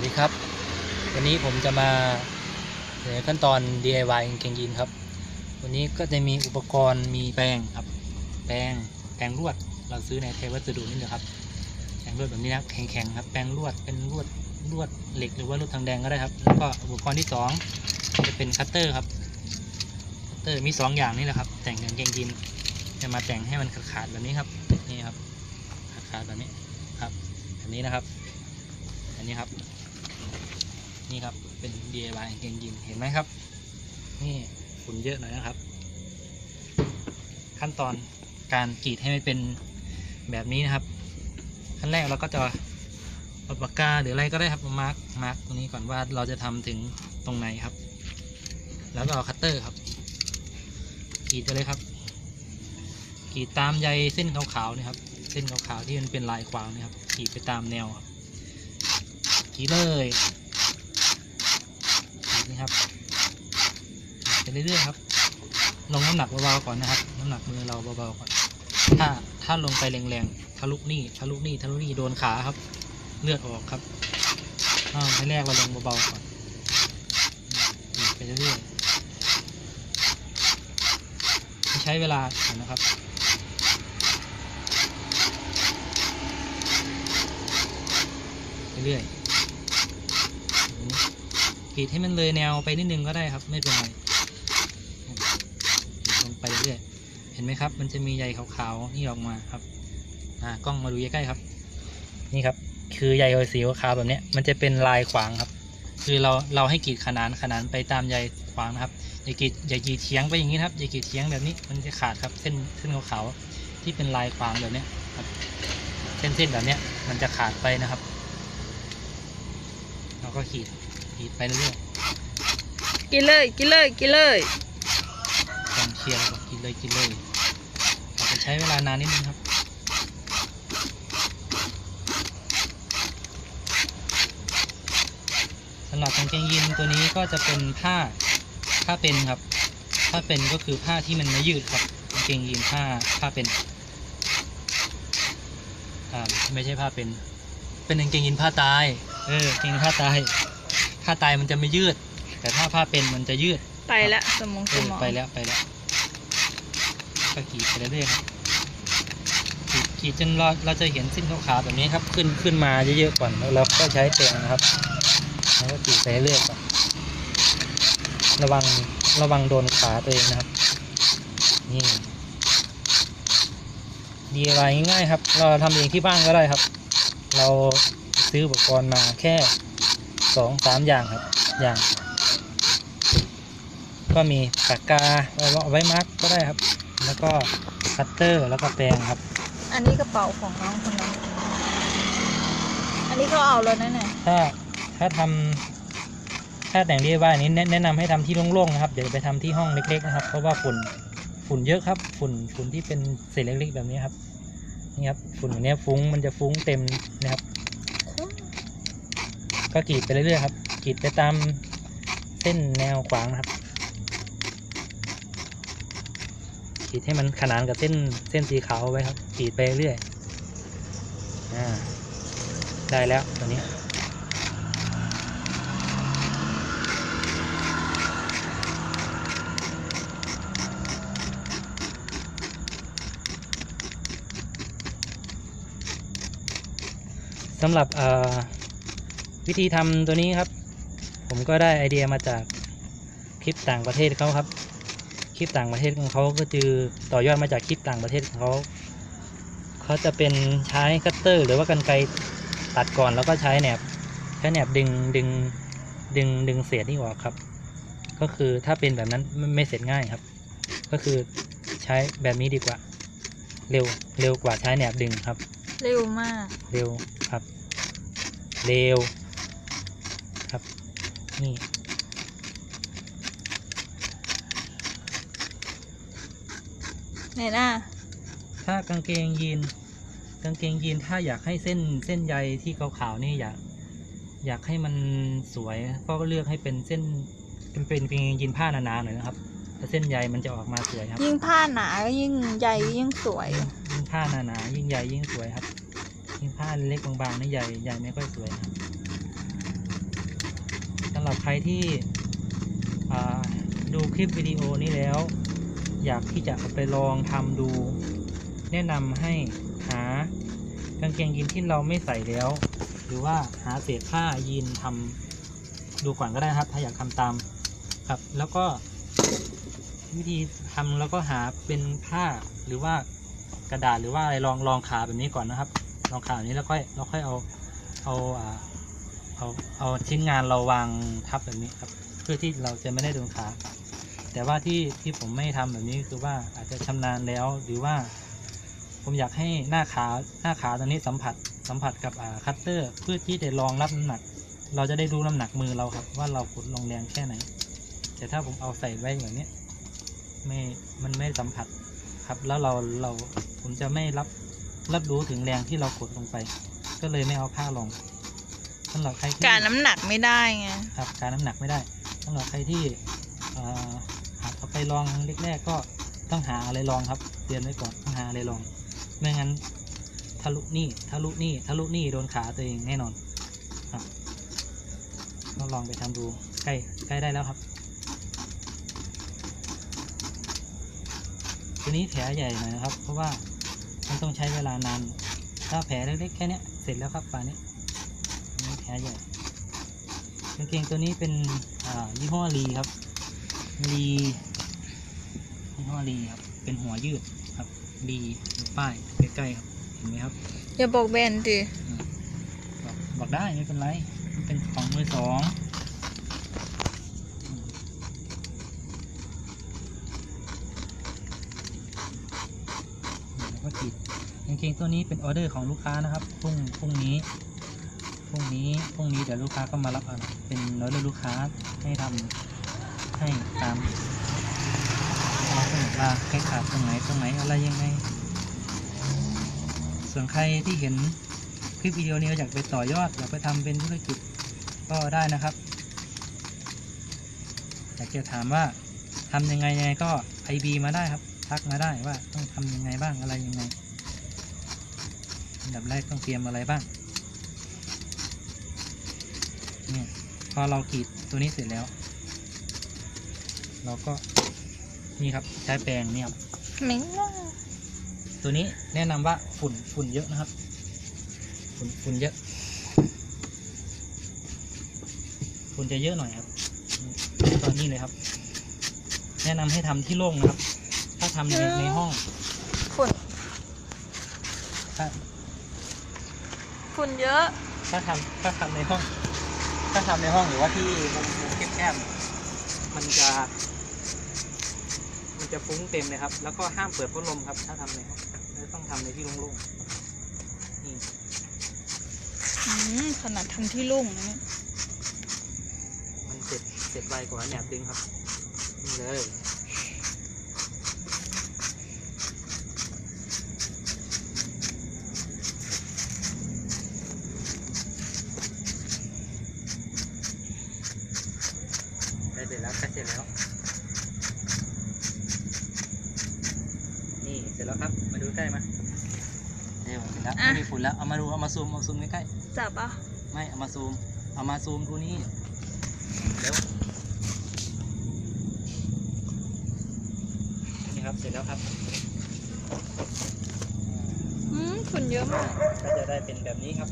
วัสดีครับ วันนี้ผมจะมาเสนอขั้นตอน DIY กางเกงยีนครับ วันนี้ก็จะมีอุปกรณ์มีแปรงครับ แปรงแปรงลวด เราซื้อในเทวัสดุนี่เลยครับ แปรงลวดแบบนี้นะแข็งๆครับ แปรงลวดเป็นลวดลวดเหล็กหรือว่าลวดทางแดงก็ได้ครับ แล้วก็อุปกรณ์ที่สองจะเป็นคัตเตอร์ครับ คัตเตอร์มีสองอย่างนี่แหละครับ แต่งกางเกงยีนจะมาแต่งให้มันขาดๆแบบนี้ครับ นี่ครับขาดๆแบบนี้ครับ แบบนี้นะครับอันนี้ครับ นี่ครับเป็น DIY กางเกงยีนเห็นไหมครับ นี่ฝุ่นเยอะหน่อยนะครับ ขั้นตอนการกรีดให้มันเป็นแบบนี้นะครับ ขั้นแรกเราก็จะเอาปากกาหรืออะไรก็ได้ครับมามาร์กมาร์กตรงนี้ก่อนว่าเราจะทำถึงตรงไหนครับ แล้วก็เอาคัตเตอร์ครับกรีดไปเลยครับกรีดตามใยเส้นขาวๆนี่ครับ เส้นขาวๆที่มันเป็นลายขวางนี่ครับกรีดไปตามแนวครับขีดเลย นี่ครับไปเรื่อยๆครับ ลงน้ำหนักเบาๆก่อนนะครับ น้ำหนักมือเราเบาๆก่อน ถ้าถ้าลงไปแรงๆทะลุนี่ทะลุนี่ทะลุนี่โดนขาครับ เลือดออกครับอ้าวแรกเราลงเบาๆก่อนไปเรื่อยๆใช้เวลาก่อนนะครับไปเรื่อย กรีดให้มันเลยแนวไปนิดนึงก็ได้ครับ ไม่เป็นไรกรีดลงไปเรื่อยเห็นไหมครับ มันจะมีใยขาวๆนี่ออกมาครับอ่ากล้องมาดูใกล้ๆครับ นี่ครับ คือใยสีขาวแบบเนี้ยมันจะเป็นลายขวางครับ คือเราเราให้กรีดขนานขนานไปตามใยขวางนะครับอย่ากรีดอย่ากรีดเฉียงไปอย่างนี้ครับอย่ากรีดเฉียงแบบนี้มันจะขาดครับเส้นเส้นขาวๆที่เป็นลายขวางแบบเนี้ยครับเส้นๆแบบเนี้ยมันจะขาดไปนะครับ เราก็ขีด ขีดไปเรื่อยกินเลยกินเลยกินเลยๆกองเชียร์เราก็กินเลยกินเลยอาจจะใช้เวลานานนิดนึงครับสำหรับกางเกงยีนตัวนี้ก็จะเป็นผ้าผ้าเป็นครับ ผ้าเป็นก็คือผ้าที่มันไม่ยืดครับกางเกงยีนผ้าผ้าเป็นอ่าไม่ใช่ผ้าเป็น เป็นกางเกงยีนผ้าตาย เออกางเกงยีนผ้าตาย ผ้าตายมันจะไม่ยืด แต่ถ้าผ้าเป็นมันจะยืดไปละสมองเอสอมองไปแล้วไปแล้วก็ขีดไปเรื่อยๆครับขีดขีดจนเราเราจะเห็นเส้นขาวๆแบบนี้ครับ ขึ้นขึ้นมาเยอะๆก่อนแล้วเราก็ใช้แปรงนะครับแล้วก็ขีดไปเรื่อยๆก่อนระวังระวังโดนขาตัวเองนะครับ นี่ DIY ง่ายๆครับ เราทำเองที่บ้านก็ได้ครับ เราซื้ออุปกรณ์มาแค่ สองสามอย่างครับอย่าง ก็มีปากกาเอาไว้มาร์กก็ได้ครับ แล้วก็คัตเตอร์แล้วก็แปรงครับ อันนี้กระเป๋าของน้องคนนั้นอันนี้เขาเอาแล้วนะเนี่ยถ้าถ้าทำถ้าแต่ง DIY นี้แนะแนะนำให้ทำที่โล่งๆนะครับอย่าไปทำที่ห้องเล็กๆนะครับ เพราะว่าฝุ่นฝุ่นเยอะครับ ฝุ่นฝุ่นที่เป็นเศษเล็กๆแบบนี้ครับนี่ครับฝุ่นแบบนี้ฟุ้งมันจะฟุ้งเต็มนะครับ ก็กรีดไปเรื่อยๆครับกรีดไปตามเส้นแนวขวางนะครับกรีดให้มันขนานกับเส้นเส้นสีขาวไว้ครับกรีดไปเรื่อยอ่าได้แล้วตัวนี้สำหรับเอ่อ วิธีทำตัวนี้ครับ ผมก็ได้ไอเดียมาจากคลิปต่างประเทศเขาครับ คลิปต่างประเทศของเขาก็คือต่อยอดมาจากคลิปต่างประเทศของเขาเขาจะเป็นใช้คัตเตอร์ หรือว่ากรรไกรตัดก่อนแล้วก็ใช้แหนบใช้แหนบดึงดึงดึงดึงเศษนี่ออกครับ ก็คือถ้าเป็นแบบนั้นไม่ไม่เสร็จง่ายครับ ก็คือใช้แบบนี้ดีกว่า เร็วเร็วกว่าใช้แหนบดึงครับ เร็วมาก เร็วครับ เร็วครับ นี่เนี่ยนะถ้ากางเกงยีน กางเกงยีนถ้าอยากให้เส้นเส้นใยที่ขาวๆนี่อยาก อยากให้มันสวย ก็เลือกให้เป็นเส้นเป็นเป็นกางเกงยีนผ้าหนาๆหน่อยนะครับแล้วเส้นใยมันจะออกมาสวยครับ ยิ่งผ้าหนาก็ยิ่งใยยิ่งสวย ยิ่งผ้าหนาๆยิ่งใยยิ่งสวยครับ ยิ่งผ้าเล็กบางๆนี่ใหญ่ใหญ่ไม่ค่อยสวยครับ รับใครที่ดูคลิปวิดีโอนี้แล้ว อยากที่จะไปลองทำดู แนะนำให้หากางเกงยีนที่เราไม่ใส่แล้ว หรือว่าหาเศษผ้ายีนทำดูก่อนก็ได้นะครับ ถ้าอยากทำตามครับ แล้วก็วิธีทำแล้วก็หาเป็นผ้าหรือว่ากระดาษหรือว่าอะไรรองรองขาแบบนี้ก่อนนะครับ รองขาแบบนี้แล้วค่อยเราค่อยเอาเอา เอาเอาชิ้นงานเราวางทับแบบนี้ครับ เพื่อที่เราจะไม่ได้โดนขา แต่ว่าที่ที่ผมไม่ทำแบบนี้คือว่าอาจจะชำนาญแล้วหรือว่า ผมอยากให้หน้าขาหน้าขาตรงนี้สัมผัสสัมผัสกับคัตเตอร์ เพื่อที่จะรองรับน้ำหนัก เราจะได้รู้น้ำหนักมือเราครับ ว่าเรากดลงแรงแค่ไหน แต่ถ้าผมเอาใส่ไว้อย่างนี้ไม่มันไม่สัมผัสครับ แล้วเราเราผมจะไม่รับรับรู้ถึงแรงที่เรากดลงไป ก็เลยไม่เอาผ้ารอง สำหรับใครที่การน้ำหนักไม่ได้ไง ครับการน้ำหนักไม่ได้สำหรับใครที่เอ่อหากเอาไปลองแรกๆก็ต้องหาอะไรลองครับเตือนไว้ก่อนต้องหาอะไรลอง ไม่งั้นทะลุนี่ทะลุนี่ทะลุนี่โดนขาตัวเองแน่นอนครับก็ลองไปทำดูใกล้ใกล้ได้แล้วครับตัวนี้แผลใหญ่หน่อยนะครับ เพราะว่ามันต้องใช้เวลานาน ถ้าแผลเล็กๆแค่เนี้ยเสร็จแล้วครับป่านนี้ อันนี้แผลใหญ่กางเกงตัวนี้เป็นอ่ายี่ห้อลีครับลียี่ห้อลีครับเป็นหัวยืดครับลีอยู่ป้ายใกล้ๆครับเห็นไหมครับอย่าบอกแบรนด์ดิบอกบอกได้ไม่เป็นไรมันเป็นของมือสองอืมแล้วก็ขีดกางเกงตัวนี้เป็นออเดอร์ของลูกค้านะครับพรุ่งพรุ่งนี้ พรุ่งนี้พรุ่งนี้เดี๋ยวลูกค้าก็มารับเอาเป็นออเดอร์ลูกค้าให้ทำให้ตามเอาสมุดว่าใครขาดตรงไหนตรงไหนอะไรยังไง ส่วนใครที่เห็นคลิปวิดีโอนี้อยากไปต่อยอดอยากไปทำเป็นธุรกิจก็ได้นะครับอยากจะถามว่าทำยังไงยังไงก็ไอบีมาได้ครับทักมาได้ว่าต้องทำยังไงบ้างอะไรยังไงอันดับแรกต้องเตรียมอะไรบ้าง เนี่ยพอเรากรีดตัวนี้เสร็จแล้ว เราก็นี่ครับใช้แปรงเนี่ยครับเหม็นมากตัวนี้แนะนำว่าฝุ่นฝุ่นเยอะนะครับ ฝุ่นฝุ่นเยอะ ฝุ่นจะเยอะหน่อยครับตอนนี้เลยครับ แนะนำให้ทำที่โล่งนะครับ ถ้าทำในในห้องฝุ่นถ้า ฝุ่นเยอะ ถ้าทำถ้าทำในห้อง ถ้าทำในห้องหรือว่าที่มุมมุมแคบๆมันจะ มันจะฟุ้งเต็มเลยครับ แล้วก็ห้ามเปิดพัดลมครับ ถ้าทำในห้องแล้วต้องทำในที่โล่งๆนี่อืมขนาดทำที่ลุ่งนะเนี่ยมันเสร็จเสร็จไวกว่าแหนบดึงครับนี่เลย ได้เสร็จแล้วใกล้เสร็จแล้ว นี่เสร็จแล้วครับ มาดูใกล้มาเดี๋ยวเสร็จ แล้วไม่มีฝุ่นแล้ว เอามาดู เอามาซูม เอาซูมใกล้ๆจับอะไม่ เอามาซูม เอามาซูมดูนี่เร็วนี่ครับ เสร็จแล้วครับ อืมฝุ่นเยอะมาก ก็จะได้เป็นแบบนี้ครับ